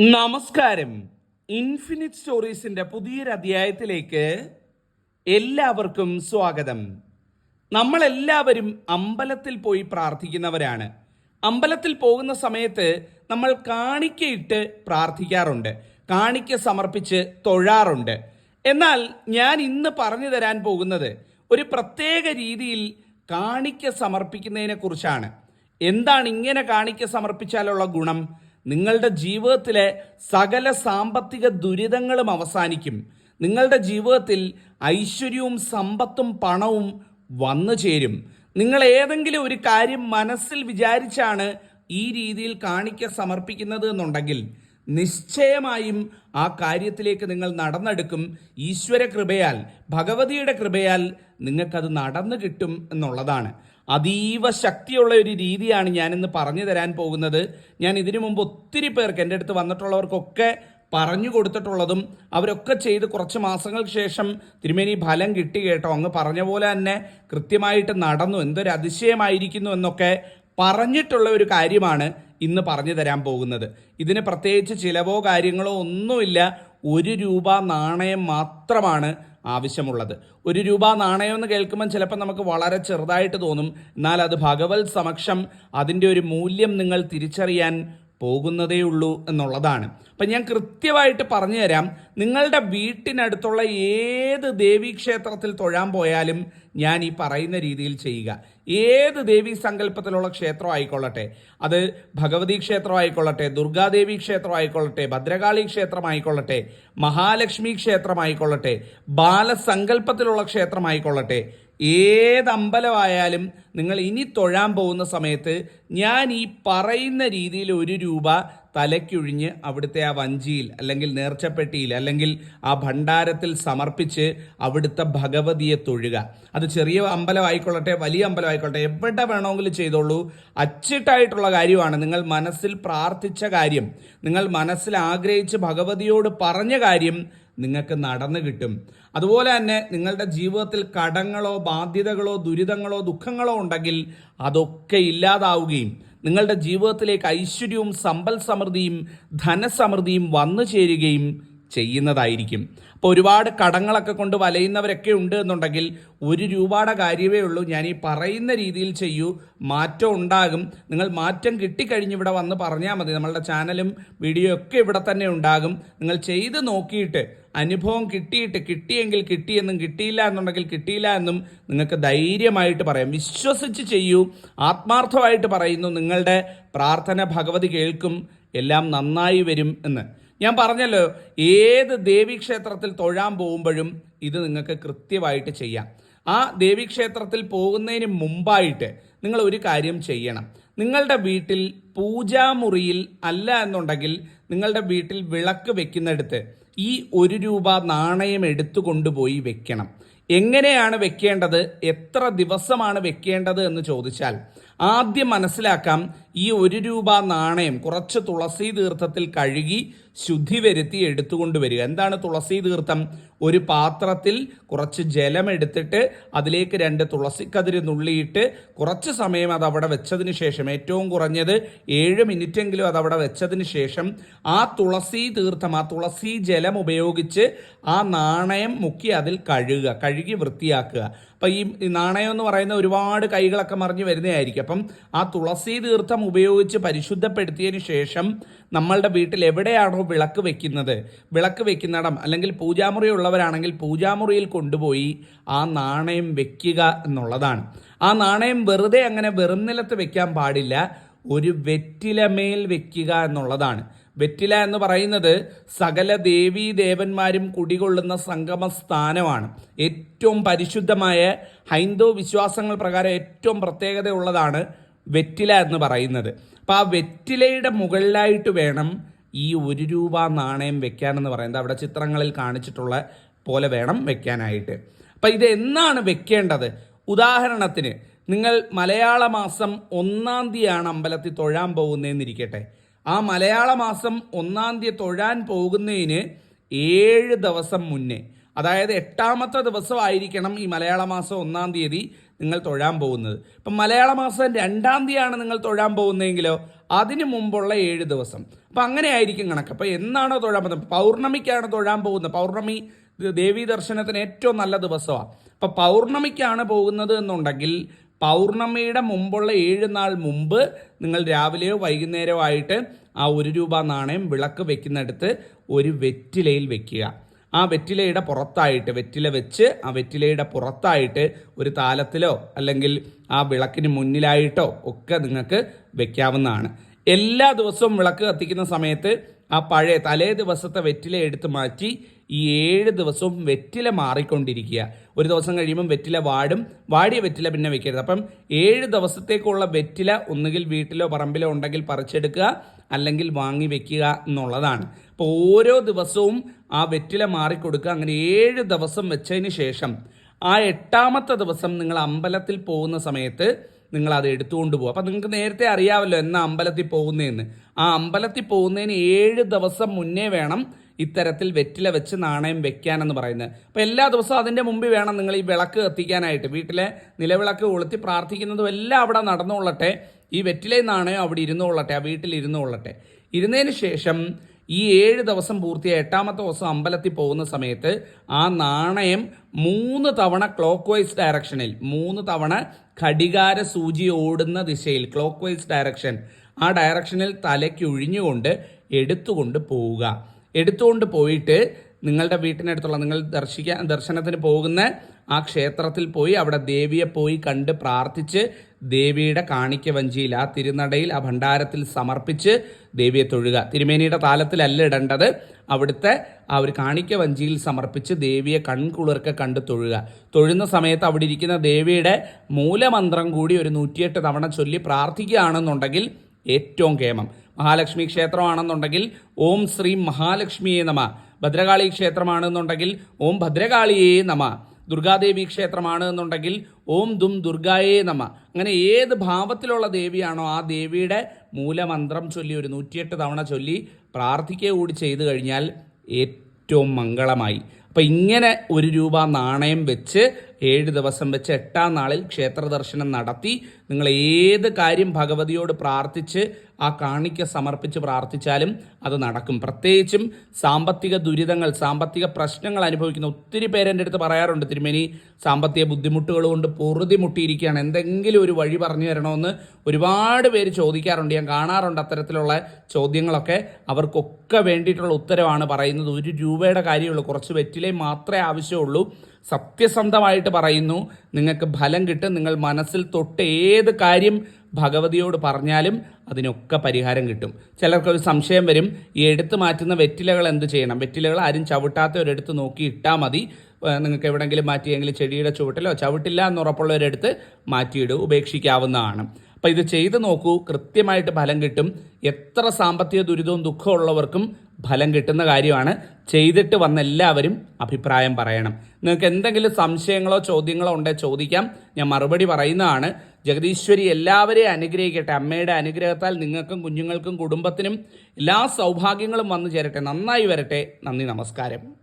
നമസ്കാരം. ഇൻഫിനിറ്റ് സ്റ്റോറീസിന്റെ പുതിയൊരു അധ്യായത്തിലേക്ക് എല്ലാവർക്കും സ്വാഗതം. നമ്മളെല്ലാവരും അമ്പലത്തിൽ പോയി പ്രാർത്ഥിക്കുന്നവരാണ്. അമ്പലത്തിൽ പോകുന്ന സമയത്ത് നമ്മൾ കാണിക്കയിട്ട് പ്രാർത്ഥിക്കാറുണ്ട്. കാണിക്ക സമർപ്പിച്ച് തൊഴാറുണ്ട്. എന്നാൽ ഞാൻ ഇന്ന് പറഞ്ഞു തരാൻ പോകുന്നത് ഒരു പ്രത്യേക രീതിയിൽ കാണിക്ക സമർപ്പിക്കുന്നതിനെ കുറിച്ചാണ് എന്താണ് ഇങ്ങനെ കാണിക്ക സമർപ്പിച്ചാലുള്ള ഗുണം? നിങ്ങളുടെ ജീവിതത്തിലെ സകല സാമ്പത്തിക ദുരിതങ്ങളും അവസാനിക്കും. നിങ്ങളുടെ ജീവിതത്തിൽ ഐശ്വര്യവും സമ്പത്തും പണവും വന്നു ചേരും. നിങ്ങൾ ഏതെങ്കിലും ഒരു കാര്യം മനസ്സിൽ വിചാരിച്ചാണ് ഈ രീതിയിൽ കാണിക്ക സമർപ്പിക്കുന്നത് എന്നുണ്ടെങ്കിൽ നിശ്ചയമായും ആ കാര്യത്തിലേക്ക് നിങ്ങൾ നടന്നെടുക്കും. ഈശ്വര കൃപയാൽ ഭഗവതിയുടെ കൃപയാൽ നിങ്ങൾക്കത് നടന്നു കിട്ടും എന്നുള്ളതാണ്. അതീവ ശക്തിയുള്ള ഒരു രീതിയാണ് ഞാനിന്ന് പറഞ്ഞു തരാൻ പോകുന്നത്. ഞാൻ ഇതിനു മുമ്പ് ഒത്തിരി പേർക്ക് എന്റെ അടുത്ത് വന്നിട്ടുള്ളവർക്കൊക്കെ പറഞ്ഞു കൊടുത്തിട്ടുള്ളതും അവരൊക്കെ ചെയ്ത് കുറച്ച് മാസങ്ങൾക്ക് ശേഷം തിരുമേനി ഫലം കിട്ടി കേട്ടോ. അങ്ങ് പറഞ്ഞ പോലെ തന്നെ കൃത്യമായിട്ട് നടന്നു. എന്തൊരു അതിശയമായിരിക്കുന്നു എന്നൊക്കെ പറഞ്ഞിട്ടുള്ള ഒരു കാര്യമാണ് ഇന്ന് പറഞ്ഞു തരാൻ പോകുന്നത്. ഇതിന് പ്രത്യേകിച്ച് ചിലവോ കാര്യങ്ങളോ ഒന്നുമില്ല. ഒരു രൂപ നാണയം മാത്രമാണ് ആവശ്യമുള്ളത്. ഒരു രൂപ നാണയം എന്ന് കേൾക്കുമ്പോൾ ചിലപ്പോൾ നമുക്ക് വളരെ ചെറുതായിട്ട് തോന്നും എന്നാൽ അത് ഭഗവത് സമക്ഷം അതിന്റെ ഒരു മൂല്യം നിങ്ങൾ തിരിച്ചറിയാൻ പോകുന്നതേ ഉള്ളൂ എന്നുള്ളതാണ്. അപ്പം ഞാൻ കൃത്യമായിട്ട് പറഞ്ഞു തരാം നിങ്ങളുടെ വീട്ടിനടുത്തുള്ള ഏത് ദേവീക്ഷേത്രത്തിൽ തൊഴാൻ പോയാലും ഞാൻ ഈ പറയുന്ന രീതിയിൽ ചെയ്യുക. ഏത് ദേവീ സങ്കല്പത്തിലുള്ള ക്ഷേത്രം ആയിക്കൊള്ളട്ടെ. അത് ഭഗവതി ക്ഷേത്രം ആയിക്കൊള്ളട്ടെ ദുർഗാദേവി ക്ഷേത്രം ആയിക്കൊള്ളട്ടെ ഭദ്രകാളി ക്ഷേത്രം ആയിക്കൊള്ളട്ടെ മഹാലക്ഷ്മി ക്ഷേത്രം ആയിക്കൊള്ളട്ടെ ബാലസങ്കല്പത്തിലുള്ള ക്ഷേത്രം ആയിക്കൊള്ളട്ടെ. ഏത് അമ്പലമായാലും നിങ്ങൾ ഇനി തൊഴാൻ പോകുന്ന സമയത്ത് ഞാൻ ഈ പറയുന്ന രീതിയിൽ ഒരു രൂപ തലയ്ക്കൊഴിഞ്ഞ് അവിടുത്തെ ആ വഞ്ചിയിൽ അല്ലെങ്കിൽ നേർച്ചപ്പെട്ടിയിൽ അല്ലെങ്കിൽ ആ ഭണ്ഡാരത്തിൽ സമർപ്പിച്ച് അവിടുത്തെ ഭഗവതിയെ തൊഴുക. അത് ചെറിയ അമ്പലമായിക്കൊള്ളട്ടെ വലിയ അമ്പലമായിക്കൊള്ളട്ടെ എവിടെ വേണമെങ്കിലും ചെയ്തോളൂ. അച്ചിട്ടായിട്ടുള്ള കാര്യമാണ് നിങ്ങൾ മനസ്സിൽ പ്രാർത്ഥിച്ച കാര്യം. നിങ്ങൾ മനസ്സിൽ ആഗ്രഹിച്ച് ഭഗവതിയോട് പറഞ്ഞ കാര്യം നിങ്ങൾക്ക് നടന്നു കിട്ടും. അതുപോലെ തന്നെ നിങ്ങളുടെ ജീവിതത്തിൽ കടങ്ങളോ ബാധ്യതകളോ ദുരിതങ്ങളോ ദുഃഖങ്ങളോ ഉണ്ടെങ്കിൽ അതൊക്കെ ഇല്ലാതാവുകയും നിങ്ങളുടെ ജീവിതത്തിലേക്ക് ഐശ്വര്യവും സമ്പൽ സമൃദ്ധിയും ധനസമൃദ്ധിയും വന്നു ചേരുകയും ചെയ്യുന്നതായിരിക്കും. അപ്പോൾ ഒരുപാട് കടങ്ങളൊക്കെ കൊണ്ട് വലയുന്നവരൊക്കെ ഉണ്ട് എന്നുണ്ടെങ്കിൽ ഒരു രൂപയുടെ കാര്യമേ ഉള്ളൂ. ഞാൻ ഈ പറയുന്ന രീതിയിൽ ചെയ്യൂ. മാറ്റം ഉണ്ടാകും. നിങ്ങൾ മാറ്റം കിട്ടിക്കഴിഞ്ഞ് ഇവിടെ വന്ന് പറഞ്ഞാൽ മതി. നമ്മളുടെ ചാനലും വീഡിയോ ഒക്കെ ഇവിടെ തന്നെ ഉണ്ടാകും. നിങ്ങൾ ചെയ്ത് നോക്കിയിട്ട് അനുഭവം കിട്ടിയിട്ട് കിട്ടിയെങ്കിൽ കിട്ടിയെന്നും കിട്ടിയില്ല എന്നുണ്ടെങ്കിൽ കിട്ടിയില്ല എന്നും നിങ്ങൾക്ക് ധൈര്യമായിട്ട് പറയാം. വിശ്വസിച്ച് ചെയ്യൂ. ആത്മാർത്ഥമായിട്ട് പറയുന്നു. നിങ്ങളുടെ പ്രാർത്ഥന ഭഗവതി കേൾക്കും. എല്ലാം നന്നായി വരും എന്ന്. ഞാൻ പറഞ്ഞല്ലോ ഏത് ദേവീക്ഷേത്രത്തിൽ തൊഴാൻ പോകുമ്പോഴും ഇത് നിങ്ങൾക്ക് കൃത്യമായിട്ട് ചെയ്യാം. ആ ദേവീക്ഷേത്രത്തിൽ പോകുന്നതിന് മുമ്പായിട്ട് നിങ്ങൾ ഒരു കാര്യം ചെയ്യണം. നിങ്ങളുടെ വീട്ടിൽ പൂജാമുറിയിൽ അല്ല എന്നുണ്ടെങ്കിൽ നിങ്ങളുടെ വീട്ടിൽ വിളക്ക് വെക്കുന്നിടത്ത് ഈ ഒരു രൂപ നാണയം എടുത്തു കൊണ്ടുപോയി വെക്കണം. എങ്ങനെയാണ് വെക്കേണ്ടത്? എത്ര ദിവസമാണ് വെക്കേണ്ടത് എന്ന് ചോദിച്ചാൽ ആദ്യം മനസ്സിലാക്കാം ഈ ഒരു രൂപ നാണയം കുറച്ച് തുളസി തീർത്ഥത്തിൽ കഴുകി ശുദ്ധി വരുത്തി എടുത്തുകൊണ്ട് വരിക. എന്താണ് തുളസി തീർത്ഥം? ഒരു പാത്രത്തിൽ കുറച്ച് ജലം എടുത്തിട്ട് അതിലേക്ക് രണ്ട് തുളസിക്കതിര് നുള്ളിയിട്ട് കുറച്ച് സമയം അത് അവിടെ വെച്ചതിന് ശേഷം ഏറ്റവും കുറഞ്ഞത് ഏഴ് മിനിറ്റെങ്കിലും അത് അവിടെ വെച്ചതിന് ശേഷം ആ തുളസി തീർത്ഥം ആ തുളസി ജലം ഉപയോഗിച്ച് ആ നാണയം മുക്കി അതിൽ കഴുകുക കഴുകി വൃത്തിയാക്കുക. അപ്പം ഈ നാണയം എന്ന് പറയുന്ന ഒരുപാട് കൈകളൊക്കെ മറിഞ്ഞ് വരുന്നതായിരിക്കും. അപ്പം ആ തുളസി തീർത്ഥം ഉപയോഗിച്ച് പരിശുദ്ധപ്പെടുത്തിയതിന് ശേഷം നമ്മളുടെ വീട്ടിൽ എവിടെയാണോ വിളക്ക് വെക്കുന്നത് വിളക്ക് വെക്കുന്നിടം അല്ലെങ്കിൽ പൂജാമുറി ഉള്ളവരാണെങ്കിൽ പൂജാമുറിയിൽ കൊണ്ടുപോയി ആ നാണയം വെക്കുക എന്നുള്ളതാണ്. ആ നാണയം വെറുതെ അങ്ങനെ വെറും നിലത്ത് വെക്കാൻ പാടില്ല ഒരു വെറ്റിലമേൽ വെക്കുക എന്നുള്ളതാണ്. വെറ്റില എന്ന് പറയുന്നത് സകല ദേവീ ദേവന്മാരും കുടികൊള്ളുന്ന സംഗമ സ്ഥാനമാണ് ഏറ്റവും പരിശുദ്ധമായ ഹൈന്ദവ വിശ്വാസങ്ങൾ പ്രകാരം ഏറ്റവും പ്രത്യേകതയുള്ളതാണ് വെറ്റില എന്ന് പറയുന്നത്. അപ്പം ആ വെറ്റിലയുടെ മുകളിലായിട്ട് വേണം ഈ ഒരു രൂപ നാണയം വെക്കാനെന്ന് പറയുന്നത്. അവിടെ ചിത്രങ്ങളിൽ കാണിച്ചിട്ടുള്ള പോലെ വേണം വെക്കാനായിട്ട്. അപ്പം ഇത് എന്നാണ് വെക്കേണ്ടത്? ഉദാഹരണത്തിന് നിങ്ങൾ മലയാള മാസം ഒന്നാം തീയതിയാണ് അമ്പലത്തിൽ തൊഴാൻ പോകുന്നതെന്നിരിക്കട്ടെ. ആ മലയാള മാസം ഒന്നാം തീയതി തൊഴാൻ പോകുന്നതിന് ഏഴ് ദിവസം മുന്നേ. അതായത് എട്ടാമത്തെ ദിവസമായിരിക്കണം ഈ മലയാള മാസം ഒന്നാം തീയതി നിങ്ങൾ തൊഴാൻ പോകുന്നത്. ഇപ്പം മലയാള മാസം രണ്ടാം തീയതിയാണ് നിങ്ങൾ തൊഴാൻ പോകുന്നതെങ്കിലോ അതിന് മുമ്പുള്ള ഏഴ് ദിവസം. അപ്പം അങ്ങനെ ആയിരിക്കും കണക്ക്. അപ്പോൾ എന്നാണോ തൊഴാൻ പോകുന്നത്? പൗർണമിക്കാണ് തൊഴാൻ പോകുന്നത്. പൗർണമി ദേവീ ദർശനത്തിന് ഏറ്റവും നല്ല ദിവസമാണ്. അപ്പം പൗർണമിക്കാണ് പോകുന്നത് എന്നുണ്ടെങ്കിൽ പൗർണമിയുടെ മുമ്പുള്ള ഏഴ് നാൾ മുമ്പ് നിങ്ങൾ രാവിലെയോ വൈകുന്നേരമോ ആയിട്ട് ആ ഒരു രൂപ നാണയം വിളക്ക് വെക്കുന്നിടത്ത് ഒരു വെറ്റിലയിൽ വെക്കുക. ആ വെറ്റിലയുടെ പുറത്തായിട്ട് വെറ്റില വെച്ച് ആ വെറ്റിലയുടെ പുറത്തായിട്ട് ഒരു താലത്തിലോ അല്ലെങ്കിൽ ആ വിളക്കിന് മുന്നിലായിട്ടോ ഒക്കെ നിങ്ങൾക്ക് വെക്കാവുന്നതാണ്. എല്ലാ ദിവസവും വിളക്ക് കത്തിക്കുന്ന സമയത്ത് ആ പഴയ തലേ ദിവസത്തെ വെറ്റില എടുത്ത് മാറ്റി ഈ ഏഴ് ദിവസവും വെറ്റില മാറിക്കൊണ്ടിരിക്കുക. ഒരു ദിവസം കഴിയുമ്പം വെറ്റില വാടും. വാടിയ വെറ്റില പിന്നെ വെക്കരുത്. അപ്പം ഏഴ് ദിവസത്തേക്കുള്ള വെറ്റില ഒന്നുകിൽ വീട്ടിലോ പറമ്പിലോ ഉണ്ടെങ്കിൽ പറിച്ചെടുക്കുക. അല്ലെങ്കിൽ വാങ്ങി വെക്കുക എന്നുള്ളതാണ്. അപ്പോൾ ഓരോ ദിവസവും ആ വെറ്റില മാറിക്കൊടുക്കുക. അങ്ങനെ ഏഴ് ദിവസം വെച്ചതിന് ശേഷം ആ എട്ടാമത്തെ ദിവസം നിങ്ങൾ അമ്പലത്തിൽ പോകുന്ന സമയത്ത് നിങ്ങൾ അത് എടുത്തുകൊണ്ട് പോകും അപ്പം നിങ്ങൾക്ക് നേരത്തെ അറിയാമല്ലോ എന്നാ അമ്പലത്തിൽ പോകുന്നതെന്ന്. ആ അമ്പലത്തിൽ പോകുന്നതിന് ഏഴ് ദിവസം മുന്നേ വേണം ഇത്തരത്തിൽ വെറ്റില വെച്ച് നാണയം വെക്കാനെന്ന് പറയുന്നത്. അപ്പോൾ എല്ലാ ദിവസവും അതിന്റെ മുമ്പിൽ വേണം നിങ്ങൾ ഈ വിളക്ക് കത്തിക്കാനായിട്ട്. വീട്ടിലെ നിലവിളക്ക് കൊളുത്തി പ്രാർത്ഥിക്കുന്നതും എല്ലാം അവിടെ നടന്നുകൊള്ളട്ടെ. ഈ വെറ്റിലെ നാണയം അവിടെ ഇരുന്നുകൊള്ളട്ടെ ആ വീട്ടിൽ ഇരുന്നുകൊള്ളട്ടെ. ഇരുന്നതിന് ശേഷം ഈ ഏഴ് ദിവസം പൂർത്തിയായ എട്ടാമത്തെ ദിവസം അമ്പലത്തിൽ പോകുന്ന സമയത്ത് ആ നാണയം മൂന്ന് തവണ ക്ലോക്ക് വൈസ് ഡയറക്ഷനിൽ മൂന്ന് തവണ ഘടികാര സൂചി ഓടുന്ന ദിശയിൽ ക്ലോക്ക് വൈസ് ഡയറക്ഷൻ ആ ഡയറക്ഷനിൽ തലയ്ക്ക് ഒഴിഞ്ഞുകൊണ്ട് എടുത്തുകൊണ്ട് പോവുക. എടുത്തുകൊണ്ട് പോയിട്ട് നിങ്ങളുടെ വീട്ടിനടുത്തുള്ള നിങ്ങൾ ദർശിക്കാൻ ദർശനത്തിന് പോകുന്ന ആ ക്ഷേത്രത്തിൽ പോയി അവിടെ ദേവിയെ പോയി കണ്ട് പ്രാർത്ഥിച്ച് ദേവിയുടെ കാണിക്ക വഞ്ചിയിൽ ആ തിരുനടയിൽ ആ ഭണ്ഡാരത്തിൽ സമർപ്പിച്ച് ദേവിയെ തൊഴുക. തിരുമേനിയുടെ താലത്തിലല്ല ഇടേണ്ടത്. അവിടുത്തെ ആ ഒരു കാണിക്ക വഞ്ചിയിൽ സമർപ്പിച്ച് ദേവിയെ കൺകുളിർക്കെ കണ്ട് തൊഴുക. തൊഴുന്ന സമയത്ത് അവിടെ ഇരിക്കുന്ന ദേവിയുടെ മൂലമന്ത്രം കൂടി ഒരു നൂറ്റിയെട്ട് തവണ ചൊല്ലി പ്രാർത്ഥിക്കുകയാണെന്നുണ്ടെങ്കിൽ ഏറ്റവും കേമം മഹാലക്ഷ്മി ക്ഷേത്രമാണെന്നുണ്ടെങ്കിൽ ഓം ശ്രീ മഹാലക്ഷ്മിയെ നമ. ഭദ്രകാളി ക്ഷേത്രമാണെന്നുണ്ടെങ്കിൽ ഓം ഭദ്രകാളിയെ നമ. ദുർഗാദേവി ക്ഷേത്രമാണ് എന്നുണ്ടെങ്കിൽ ഓം ദും ദുർഗായേ നമ. അങ്ങനെ ഏത് ഭാവത്തിലുള്ള ദേവിയാണോ ആ ദേവിയുടെ മൂലമന്ത്രം ചൊല്ലി ഒരു നൂറ്റിയെട്ട് തവണ ചൊല്ലി പ്രാർത്ഥിക്കുക കൂടി ചെയ്തു കഴിഞ്ഞാൽ ഏറ്റവും മംഗളമായി. അപ്പം ഇങ്ങനെ ഒരു രൂപ നാണയം വെച്ച് ഏഴ് ദിവസം വെച്ച് എട്ടാം നാളിൽ ക്ഷേത്ര ദർശനം നടത്തി നിങ്ങൾ ഏത് കാര്യം ഭഗവതിയോട് പ്രാർത്ഥിച്ച് ആ കാണിക്ക സമർപ്പിച്ച് പ്രാർത്ഥിച്ചാലും അത് നടക്കും. പ്രത്യേകിച്ചും സാമ്പത്തിക ദുരിതങ്ങൾ സാമ്പത്തിക പ്രശ്നങ്ങൾ അനുഭവിക്കുന്ന ഒത്തിരി പേര് എന്റെ അടുത്ത് പറയാറുണ്ട് തിരുമേനി സാമ്പത്തിക ബുദ്ധിമുട്ടുകൾ കൊണ്ട് പൊറുതി മുട്ടിയിരിക്കുകയാണ്. എന്തെങ്കിലും ഒരു വഴി പറഞ്ഞു തരണമെന്ന് ഒരുപാട് പേര് ചോദിക്കാറുണ്ട്. ഞാൻ കാണാറുണ്ട് അത്തരത്തിലുള്ള ചോദ്യങ്ങളൊക്കെ. അവർക്കൊക്കെ വേണ്ടിയിട്ടുള്ള ഉത്തരവാണ് പറയുന്നത്. ഒരു രൂപയുടെ കാര്യമുള്ളൂ. കുറച്ച് വെറ്റിലേ മാത്രമേ ആവശ്യമുള്ളൂ. സത്യസന്ധമായിട്ട് പറയുന്നു. നിങ്ങൾക്ക് ഫലം കിട്ടും. നിങ്ങൾ മനസ്സിൽ തൊട്ട് ഏത് കാര്യം ഭഗവതിയോട് പറഞ്ഞാലും അതിനൊക്കെ പരിഹാരം കിട്ടും. ചിലർക്കൊരു സംശയം വരും. ഈ എടുത്തു മാറ്റുന്ന വെറ്റിലകൾ എന്ത് ചെയ്യണം? വെറ്റിലകൾ ആരും ചവിട്ടാത്ത ഒരിടത്ത് നോക്കി ഇട്ടാൽ മതി. നിങ്ങൾക്ക് എവിടെയെങ്കിലും മാറ്റിയെങ്കിൽ ചെടിയുടെ ചുവട്ടിലോ ചവിട്ടില്ല എന്നുറപ്പുള്ളവരെടുത്ത് മാറ്റിയിടും ഉപേക്ഷിക്കാവുന്നതാണ്. അപ്പോൾ ഇത് ചെയ്ത് നോക്കൂ. കൃത്യമായിട്ട് ഫലം കിട്ടും. എത്ര സാമ്പത്തിക ദുരിതവും ദുഃഖവും ഉള്ളവർക്കും ഫലം കിട്ടുന്ന കാര്യമാണ്. ചെയ്തിട്ട് വന്ന എല്ലാവരും അഭിപ്രായം പറയണം. നിങ്ങൾക്ക് എന്തെങ്കിലും സംശയങ്ങളോ ചോദ്യങ്ങളോ ഉണ്ടെങ്കിൽ ചോദിക്കാം. ഞാൻ മറുപടി പറയുന്നതാണ്. ജഗദീശ്വരി എല്ലാവരെയും അനുഗ്രഹിക്കട്ടെ. അമ്മയുടെ അനുഗ്രഹത്താൽ നിങ്ങൾക്കും കുഞ്ഞുങ്ങൾക്കും കുടുംബത്തിനും എല്ലാ സൗഭാഗ്യങ്ങളും വന്നു ചേരട്ടെ. നന്നായി വരട്ടെ. നന്ദി നമസ്കാരം.